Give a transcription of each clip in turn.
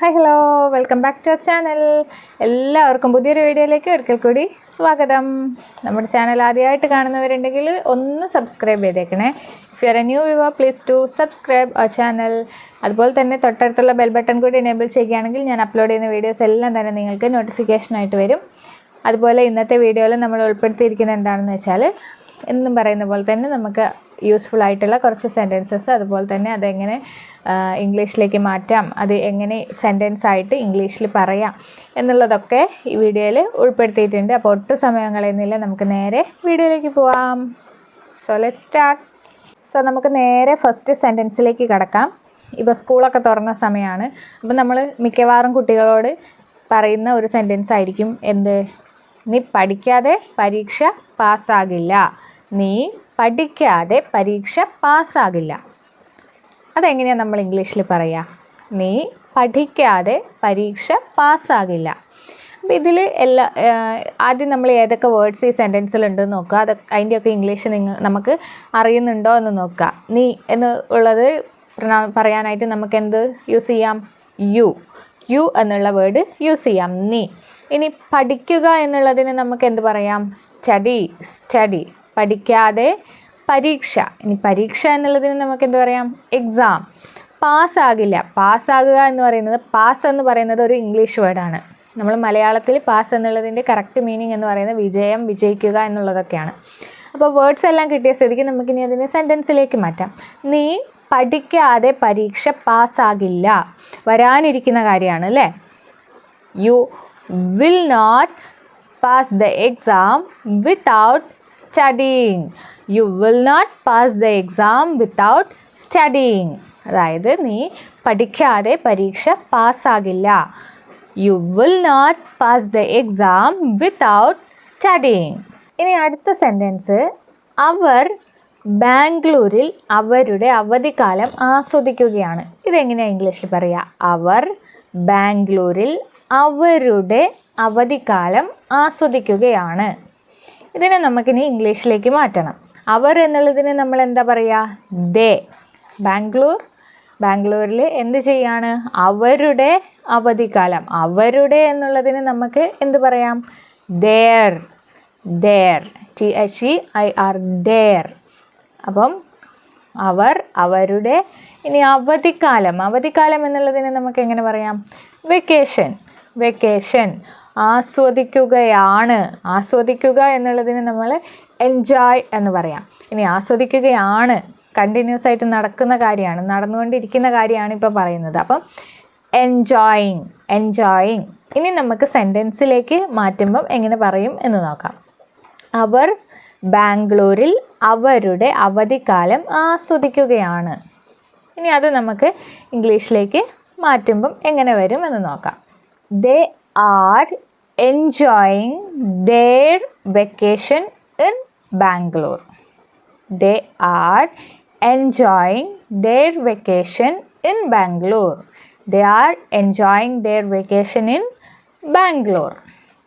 Hi hello welcome back to our channel എല്ലാവർക്കും പുതിയൊരു വീഡിയോയിലേക്ക് ഒരിക്കൽ കൂടി സ്വാഗതം. നമ്മുടെ ചാനൽ ആദ്യമായിട്ട് കാണുന്നവരുണ്ടെങ്കിൽ ഒന്ന് സബ്സ്ക്രൈബ് ചെയ്തേക്കണേ. If you are a new viewer please to subscribe our channel അതുപോലെ തന്നെ തൊട്ടടുത്തുള്ള ബെൽ ബട്ടൺ കൂടി എനേബിൾ ചെയ്യുകയാണെങ്കിൽ ഞാൻ അപ്ലോഡ് ചെയ്യുന്ന വീഡിയോസ് എല്ലാം തന്നെ നിങ്ങൾക്ക് നോട്ടിഫിക്കേഷനായിട്ട് വരും. അതുപോലെ ഇന്നത്തെ വീഡിയോയിൽ നമ്മൾ ഉൾപ്പെടുത്തിയിരിക്കുന്നത് എന്താണെന്ന് വെച്ചാൽ എന്നും പറയുന്ന പോലെ തന്നെ നമുക്ക് യൂസ്ഫുൾ ആയിട്ടുള്ള കുറച്ച് സെന്റൻസസ് അതുപോലെ തന്നെ അതെങ്ങനെ ഇംഗ്ലീഷിലേക്ക് മാറ്റാം അത് എങ്ങനെ സെന്റൻസ് ആയിട്ട് ഇംഗ്ലീഷിൽ പറയാം എന്നുള്ളതൊക്കെ ഈ വീഡിയോയിൽ ഉൾപ്പെടുത്തിയിട്ടുണ്ട്. അപ്പോൾ ഒട്ടും സമയം കളയുന്നില്ല. നമുക്ക് നേരെ വീഡിയോയിലേക്ക് പോവാം. സോ ലെറ്റ് സ്റ്റാർട്ട് സോ നമുക്ക് നേരെ ഫസ്റ്റ് സെന്റൻസിലേക്ക് കിടക്കാം. ഇപ്പോൾ സ്കൂളൊക്കെ തുറന്ന സമയമാണ് അപ്പോൾ നമ്മൾ മിക്കവാറും കുട്ടികളോട് പറയുന്ന ഒരു സെന്റൻസ് ആയിരിക്കും എന്ത്? നീ പഠിക്കാതെ പരീക്ഷ പാസ്സാകില്ല നീ പഠിക്കാതെ പരീക്ഷ പാസ്സാകില്ല. അതെങ്ങനെയാണ് നമ്മൾ ഇംഗ്ലീഷിൽ പറയുക നീ പഠിക്കാതെ പരീക്ഷ പാസ്സാകില്ല. അപ്പോൾ ഇതിൽ എല്ലാ ആദ്യം നമ്മൾ ഏതൊക്കെ വേർഡ്സ് ഈ സെന്റൻസിലുണ്ട് നോക്കുക. അത് അതിന്റെയൊക്കെ ഇംഗ്ലീഷ് നിങ്ങൾ നമുക്ക് അറിയുന്നുണ്ടോ എന്ന് നോക്കുക. നീ എന്ന് ഉള്ളത് പറയാനായിട്ട് നമുക്ക് എന്ത് യൂസ് ചെയ്യാം? യു യു എന്നുള്ള വേർഡ് യൂസ് ചെയ്യാം. നീ. ഇനി പഠിക്കുക എന്നുള്ളതിന് നമുക്ക് എന്ത് പറയാം? സ്റ്റഡി സ്റ്റഡി പഠിക്കാതെ പരീക്ഷ. ഇനി പരീക്ഷ എന്നുള്ളതിന് നമുക്ക് എന്ത് പറയാം? എക്സാം പാസ്സാകില്ല. പാസ്സാകുക എന്ന് പറയുന്നത് പാസ് എന്ന് പറയുന്നത് ഒരു ഇംഗ്ലീഷ് വേർഡാണ് നമ്മൾ മലയാളത്തിൽ പാസ് എന്നുള്ളതിന്റെ കറക്റ്റ് മീനിങ് എന്ന് പറയുന്നത് വിജയം വിജയിക്കുക എന്നുള്ളതൊക്കെയാണ്. അപ്പോൾ വേർഡ്സ് എല്ലാം കിട്ടിയ സ്ഥിതിക്ക് നമുക്കിനി അതിനെ സെന്റൻസിലേക്ക് മാറ്റാം. നീ പഠിക്കാതെ പരീക്ഷ പാസ്സാകില്ല. വരാനിരിക്കുന്ന കാര്യമാണ് അല്ലേ? You will not pass the exam without studying. You will not pass the exam without studying. അതായത് നീ പഠിക്കാതെ പരീക്ഷ പാസ്സാകില്ല. You will not pass the exam without studying ഇനി അടുത്ത സെന്റൻസ് അവർ ബാംഗ്ലൂരിൽ അവരുടെ അവധിക്കാലം ആസ്വദിക്കുകയാണ്. ഇതെങ്ങനെയാണ് ഇംഗ്ലീഷിൽ പറയുക അവർ ബാംഗ്ലൂരിൽ അവരുടെ അവധിക്കാലം ആസ്വദിക്കുകയാണ്. ഇതിനെ നമുക്കിനി ഇംഗ്ലീഷിലേക്ക് മാറ്റണം. അവർ എന്നുള്ളതിന് നമ്മൾ എന്താ പറയുക ദേ. ബാംഗ്ലൂർ. ബാംഗ്ലൂരിൽ എന്ത് ചെയ്യാണ്? അവരുടെ അവധിക്കാലം. അവരുടെ എന്നുള്ളതിന് നമുക്ക് എന്ത് പറയാം? There there T H E I R there അപ്പം അവർ അവരുടെ ഇനി അവധിക്കാലം. അവധിക്കാലം എന്നുള്ളതിന് നമുക്ക് എങ്ങനെ പറയാം? വെക്കേഷൻ വെക്കേഷൻ ആസ്വദിക്കുകയാണ്. ആസ്വദിക്കുക എന്നുള്ളതിന് നമ്മൾ എൻജോയ് എന്ന് പറയാം. ഇനി ആസ്വദിക്കുകയാണ് കണ്ടിന്യൂസ് ആയിട്ട് നടക്കുന്ന കാര്യമാണ് നടന്നുകൊണ്ടിരിക്കുന്ന കാര്യമാണ് ഇപ്പോൾ പറയുന്നത്. അപ്പം എൻജോയിങ് എൻജോയിങ് ഇനി നമുക്ക് സെന്റൻസിലേക്ക് മാറ്റുമ്പം എങ്ങനെ പറയും എന്ന് നോക്കാം. അവർ ബാംഗ്ലൂരിൽ അവരുടെ അവധിക്കാലം ആസ്വദിക്കുകയാണ്. ഇനി അത് നമുക്ക് ഇംഗ്ലീഷിലേക്ക് മാറ്റുമ്പം എങ്ങനെ വരും എന്ന് നോക്കാം. They are enjoying their vacation in Bangalore They are enjoying their vacation in Bangalore They are enjoying their vacation in Bangalore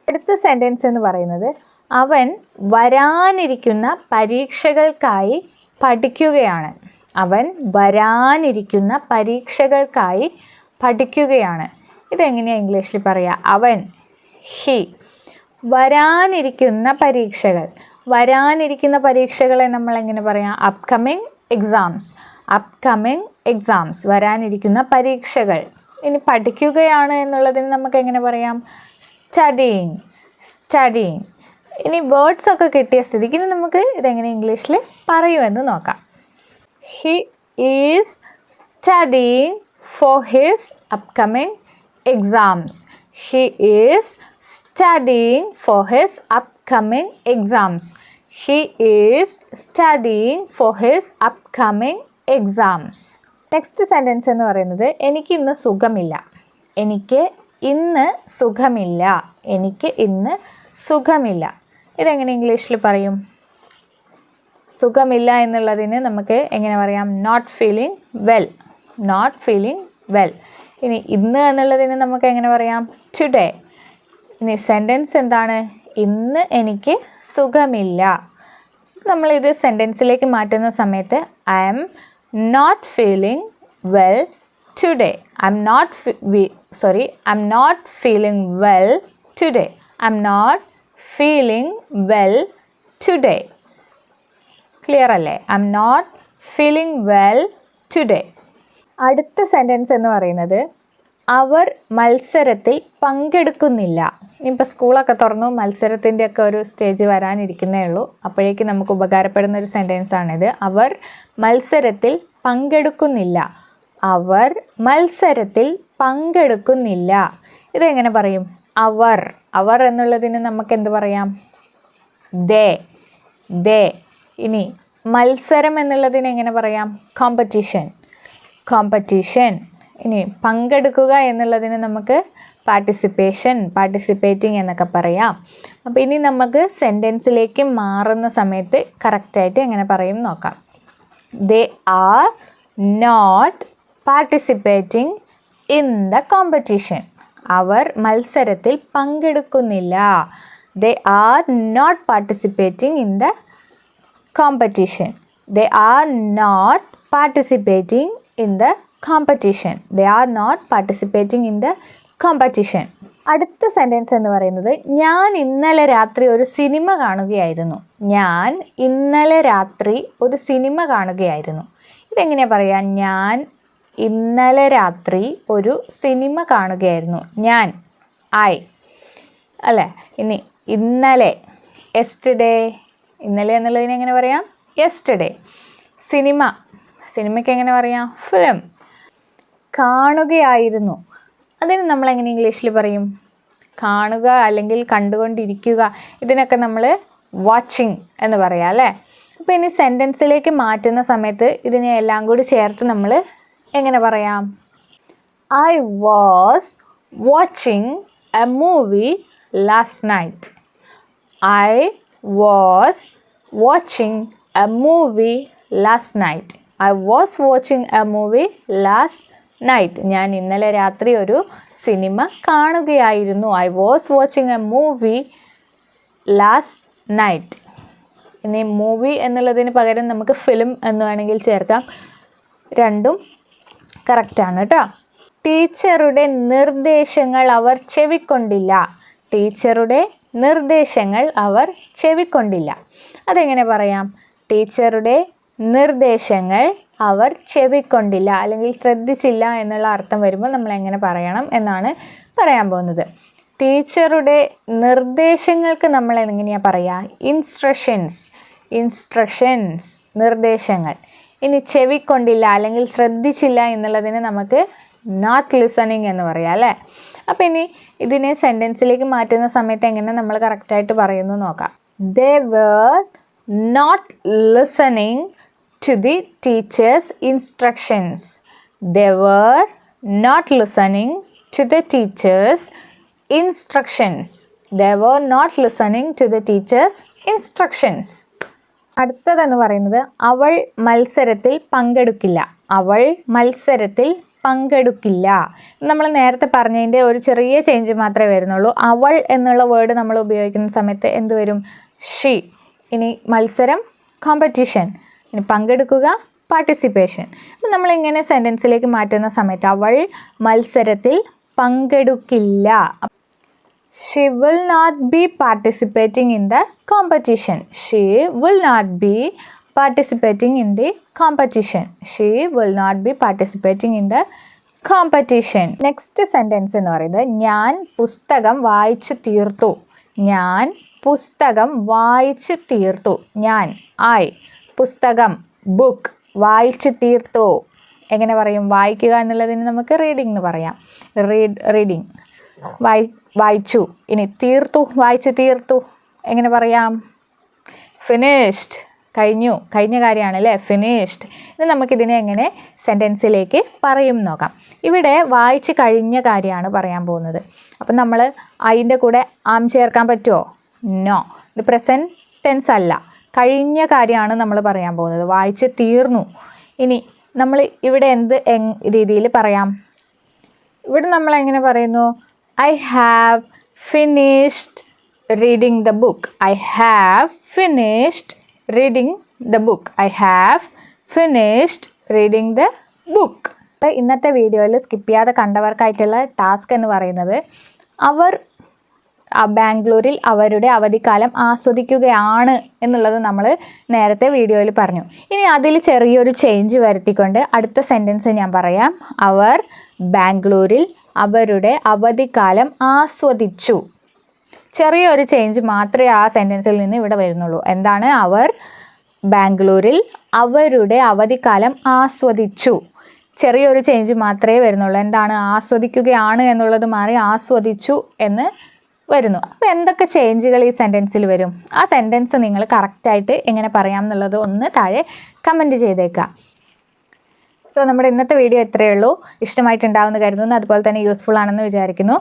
അടുത്ത സെന്റൻസ് എന്ന് പറയുന്നത് അവൻ വരാനിരിക്കുന്ന പരീക്ഷകൾക്കായി പഠിക്കുകയാണ്. അവൻ വരാനിരിക്കുന്ന പരീക്ഷകൾക്കായി പഠിക്കുകയാണ്. ഇതെങ്ങനെയാണ് ഇംഗ്ലീഷിൽ പറയുക അവൻ ഹി. വരാനിരിക്കുന്ന പരീക്ഷകൾ. വരാനിരിക്കുന്ന പരീക്ഷകളെ നമ്മൾ എങ്ങനെ പറയാം? അപ്കമിങ് എക്സാംസ് അപ്കമിങ് എക്സാംസ് വരാനിരിക്കുന്ന പരീക്ഷകൾ. ഇനി പഠിക്കുകയാണ് എന്നുള്ളതിന് നമുക്ക് എങ്ങനെ പറയാം? സ്റ്റഡിങ് സ്റ്റഡിങ് ഇനി വേർഡ്സ് ഒക്കെ കിട്ടിയ സ്ഥിതിക്ക് ഇനി നമുക്ക് ഇതെങ്ങനെ ഇംഗ്ലീഷിൽ പറയുമെന്ന് നോക്കാം. He is studying for his upcoming exams he is studying for his upcoming exams. He is studying for his upcoming exams. Next sentence എന്ന് പറയുന്നത് എനിക്ക് ഇന്ന് സുഖമില്ല. എനിക്ക് ഇന്ന് സുഖമില്ല. എനിക്ക് ഇന്ന് സുഖമില്ല. ഇതെങ്ങനെ ഇംഗ്ലീഷിൽ പറയും? സുഖമില്ല എന്നുള്ളതിന് നമുക്ക് എങ്ങനെ പറയാം? Not feeling well not feeling well ഇനി ഇന്ന് എന്നുള്ളതിന് നമുക്ക് എങ്ങനെ പറയാം? ടുഡേ ഇനി സെന്റൻസ് എന്താണ്? ഇന്ന് എനിക്ക് സുഖമില്ല. നമ്മളിത് സെന്റൻസിലേക്ക് മാറ്റുന്ന സമയത്ത് I'm not feeling well today today. I'm not sorry I'm not feeling well today I'm not feeling well today clear അല്ലേ? I'm not feeling well today അടുത്ത സെന്റൻസ് എന്ന് പറയുന്നത് അവർ മത്സരത്തിൽ പങ്കെടുക്കുന്നില്ല. ഇപ്പം സ്കൂളൊക്കെ തുറന്നു മത്സരത്തിന്റെ ഒക്കെ ഒരു സ്റ്റേജ് വരാനിരിക്കുന്നേ ഉള്ളൂ. അപ്പോഴേക്ക് നമുക്ക് ഉപകാരപ്പെടുന്ന ഒരു സെന്റൻസ് ആണിത്. അവർ മത്സരത്തിൽ പങ്കെടുക്കുന്നില്ല. അവർ മത്സരത്തിൽ പങ്കെടുക്കുന്നില്ല. ഇതെങ്ങനെ പറയും? അവർ. അവർ എന്നുള്ളതിന് നമുക്ക് എന്ത് പറയാം? ദേ. ദേ. ഇനി മത്സരം എന്നുള്ളതിന് എങ്ങനെ പറയാം? കോമ്പറ്റീഷൻ കോമ്പറ്റീഷൻ ഇനി പങ്കെടുക്കുക എന്നുള്ളതിന് നമുക്ക് പാർട്ടിസിപ്പേഷൻ പാർട്ടിസിപ്പേറ്റിംഗ് എന്നൊക്കെ പറയാം. അപ്പോൾ ഇനി നമുക്ക് സെന്റൻസിലേക്ക് മാറുന്ന സമയത്ത് കറക്റ്റായിട്ട് എങ്ങനെ പറയും നോക്കാം. They are not participating in the competition അവർ മത്സരത്തിൽ പങ്കെടുക്കുന്നില്ല. They are not participating in the competition they are not participating in the competition. They are not participating in the competition. അടുത്ത സെന്റൻസ് എന്ന് പറയുന്നത് ഞാൻ ഇന്നലെ രാത്രി ഒരു സിനിമ കാണുകയായിരുന്നു. ഞാൻ ഇന്നലെ രാത്രി ഒരു സിനിമ കാണുകയായിരുന്നു. ഇതെങ്ങനെയാണ് പറയുക ഞാൻ ഇന്നലെ രാത്രി ഒരു സിനിമ കാണുകയായിരുന്നു. ഞാൻ ഐ അല്ലേ? ഇനി ഇന്നലെ എസ്റ്റഡേ ഇന്നലെ എന്നുള്ളതിന് എങ്ങനെ പറയാം? യെസ്റ്റഡേ സിനിമ സിനിമയ്ക്ക് എങ്ങനെ പറയാം? ഫിലിം കാണുകയായിരുന്നു. അതിന് നമ്മൾ എങ്ങനെ ഇംഗ്ലീഷിൽ പറയും? കാണുക അല്ലെങ്കിൽ കണ്ടുകൊണ്ടിരിക്കുക. ഇതിനൊക്കെ നമ്മൾ വാച്ചിങ് എന്ന് പറയാം അല്ലേ? അപ്പോൾ ഇനി സെന്റൻസിലേക്ക് മാറ്റുന്ന സമയത്ത് ഇതിനെ എല്ലാം കൂടി ചേർത്ത് നമ്മൾ എങ്ങനെ പറയാം? I was watching a movie last night I was watching a movie last night I was watching a movie last night ഞാൻ ഇന്നലെ രാത്രി ഒരു സിനിമ കാണുകയായിരുന്നു. I was watching a movie last night ഇനി മൂവി എന്നുള്ളതിന് പകരം നമുക്ക് ഫിലിം എന്ന് വേണമെങ്കിൽ ചേർക്കാം. രണ്ടും കറക്റ്റാണ് കേട്ടോ ടീച്ചറുടെ നിർദ്ദേശങ്ങൾ അവർ ചെവിക്കൊണ്ടില്ല. ടീച്ചറുടെ നിർദ്ദേശങ്ങൾ അവർ ചെവിക്കൊണ്ടില്ല. അതെങ്ങനെ പറയാം? ടീച്ചറുടെ നിർദ്ദേശങ്ങൾ അവർ ചെവിക്കൊണ്ടില്ല അല്ലെങ്കിൽ ശ്രദ്ധിച്ചില്ല എന്നുള്ള അർത്ഥം വരുമ്പോൾ നമ്മൾ എങ്ങനെ പറയണം എന്നാണ് പറയാൻ പോകുന്നത്. ടീച്ചറുടെ നിർദ്ദേശങ്ങൾക്ക് നമ്മൾ എങ്ങനെയാണ് പറയുക ഇൻസ്ട്രക്ഷൻസ് ഇൻസ്ട്രക്ഷൻസ് നിർദ്ദേശങ്ങൾ. ഇനി ചെവിക്കൊണ്ടില്ല അല്ലെങ്കിൽ ശ്രദ്ധിച്ചില്ല എന്നുള്ളതിന് നമുക്ക് നോട്ട് ലിസണിങ് എന്ന് പറയാം അല്ലേ? അപ്പം ഇനി ഇതിനെ സെന്റൻസിലേക്ക് മാറ്റുന്ന സമയത്ത് എങ്ങനെ നമ്മൾ കറക്റ്റായിട്ട് പറയുന്നു നോക്കാം. They were not listening to the teacher's instructions. They were not listening to the teacher's instructions. They were not listening to the teacher's instructions. അടുത്തതെന്ന് പറയുന്നത് അവൾ മത്സരത്തിൽ പങ്കെടുക്കില്ല അവൾ മത്സരത്തിൽ പങ്കെടുക്കില്ല നമ്മൾ നേരത്തെ പറഞ്ഞതിന്റെ ഒരു ചെറിയ ചേഞ്ച് മാത്രമേ വരുന്നുള്ളൂ അവൾ എന്നുള്ള വേർഡ് നമ്മൾ ഉപയോഗിക്കുന്ന സമയത്ത് എന്ത് വരും ഷീ ഇനി മത്സരം കോമ്പറ്റീഷൻ ഇനി പങ്കെടുക്കുക പാർട്ടിസിപ്പേഷൻ അപ്പം നമ്മളിങ്ങനെ സെന്റൻസിലേക്ക് മാറ്റുന്ന സമയത്ത് അവൾ മത്സരത്തിൽ പങ്കെടുക്കില്ല. She will not be participating in the competition she will not be participating in the competition she will not be participating in the competition next sentence എന്ന് പറയുന്നത് ഞാൻ പുസ്തകം വായിച്ചു തീർത്തു. ഞാൻ പുസ്തകം വായിച്ചു തീർത്തു. ഞാൻ ഐ പുസ്തകം ബുക്ക് വായിച്ചു തീർത്തോ? എങ്ങനെ പറയും? വായിക്കുക എന്നുള്ളതിന് നമുക്ക് റീഡിംഗ് എന്ന് പറയാം. റീഡ് റീഡിംഗ് വായി വായിച്ചു. ഇനി തീർത്തു വായിച്ചു തീർത്തു. എങ്ങനെ പറയാം? ഫിനിഷ്ഡ് കഴിഞ്ഞു. കഴിഞ്ഞ കാര്യമാണ് അല്ലേ ഫിനിഷ്ഡ് ഇനി നമുക്കിതിനെ എങ്ങനെ സെന്റൻസിലേക്ക് പറയും നോക്കാം. ഇവിടെ വായിച്ച് കഴിഞ്ഞ കാര്യമാണ് പറയാൻ പോകുന്നത്. അപ്പം നമ്മൾ അതിന്റെ കൂടെ ആം ചേർക്കാൻ പറ്റുമോ നോ ഇത് പ്രസന്റ് ടെൻസ് അല്ല. കഴിഞ്ഞ കാര്യമാണ് നമ്മൾ പറയാൻ പോകുന്നത്. വായിച്ച് തീർന്നു. ഇനി നമ്മൾ ഇവിടെ എന്ത് രീതിയിൽ പറയാം? ഇവിടെ നമ്മൾ എങ്ങനെ പറയുന്നു? I have finished reading the book I have finished reading the book I have finished reading the book ഇന്നത്തെ വീഡിയോയിൽ സ്കിപ്പ് ചെയ്യാതെ കണ്ടവർക്കായിട്ടുള്ള ടാസ്ക് എന്ന് പറയുന്നത് അവർ ബാംഗ്ലൂരിൽ അവരുടെ അവധിക്കാലം ആസ്വദിക്കുകയാണ് എന്നുള്ളത് നമ്മൾ നേരത്തെ വീഡിയോയിൽ പറഞ്ഞു. ഇനി അതിൽ ചെറിയൊരു ചേഞ്ച് വരുത്തിക്കൊണ്ട് അടുത്ത സെന്റൻസ് ഞാൻ പറയാം. അവർ ബാംഗ്ലൂരിൽ അവരുടെ അവധിക്കാലം ആസ്വദിച്ചു. ചെറിയൊരു ചേഞ്ച് മാത്രമേ ആ സെന്റൻസിൽ നിന്ന് ഇവിടെ വരുന്നുള്ളൂ. എന്താണ്? അവർ ബാംഗ്ലൂരിൽ അവരുടെ അവധിക്കാലം ആസ്വദിച്ചു. ചെറിയൊരു ചേഞ്ച് മാത്രമേ വരുന്നുള്ളൂ. എന്താണ്? ആസ്വദിക്കുകയാണ് എന്നുള്ളത് മാറി ആസ്വദിച്ചു എന്ന് വരുന്നു. അപ്പോൾ എന്തൊക്കെ ചേഞ്ചുകൾ ഈ സെന്റൻസിൽ വരും? ആ സെന്റൻസ് നിങ്ങൾ കറക്റ്റായിട്ട് എങ്ങനെ പറയാം എന്നുള്ളത് ഒന്ന് താഴെ കമന്റ് ചെയ്തേക്കാം സോ നമ്മുടെ ഇന്നത്തെ വീഡിയോ ഇത്രയേ ഉള്ളൂ. ഇഷ്ടമായിട്ടുണ്ടാവുമെന്ന് കരുതുന്നു. അതുപോലെ തന്നെ യൂസ്ഫുൾ ആണെന്ന് വിചാരിക്കുന്നു.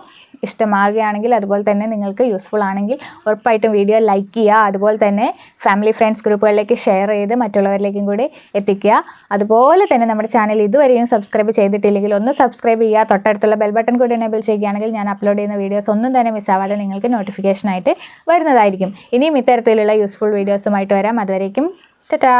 ഇഷ്ടമാകുകയാണെങ്കിൽ അതുപോലെ തന്നെ നിങ്ങൾക്ക് യൂസ്ഫുൾ ആണെങ്കിൽ ഉറപ്പായിട്ടും വീഡിയോ ലൈക്ക് ചെയ്യുക. അതുപോലെ തന്നെ ഫാമിലി ഫ്രണ്ട്സ് ഗ്രൂപ്പുകളിലേക്ക് ഷെയർ ചെയ്ത് മറ്റുള്ളവരിലേക്കും കൂടി എത്തിക്കുക. അതുപോലെ തന്നെ നമ്മുടെ ചാനൽ ഇതുവരെയും സബ്സ്ക്രൈബ് ചെയ്തിട്ടില്ലെങ്കിൽ ഒന്ന് സബ്സ്ക്രൈബ് ചെയ്യുക. തൊട്ടടുത്തുള്ള ബെൽ ബട്ടൺ കൂടി എനേബിൾ ചെയ്യുകയാണെങ്കിൽ ഞാൻ അപ്ലോഡ് ചെയ്യുന്ന വീഡിയോസ് ഒന്നും തന്നെ മിസ്സാവാതെ നിങ്ങൾക്ക് നോട്ടിഫിക്കേഷനായിട്ട് വരുന്നതായിരിക്കും. ഇനിയും ഇത്തരത്തിലുള്ള യൂസ്ഫുൾ വീഡിയോസുമായിട്ട് വരാം. അതുവരേക്കും ടാറ്റാ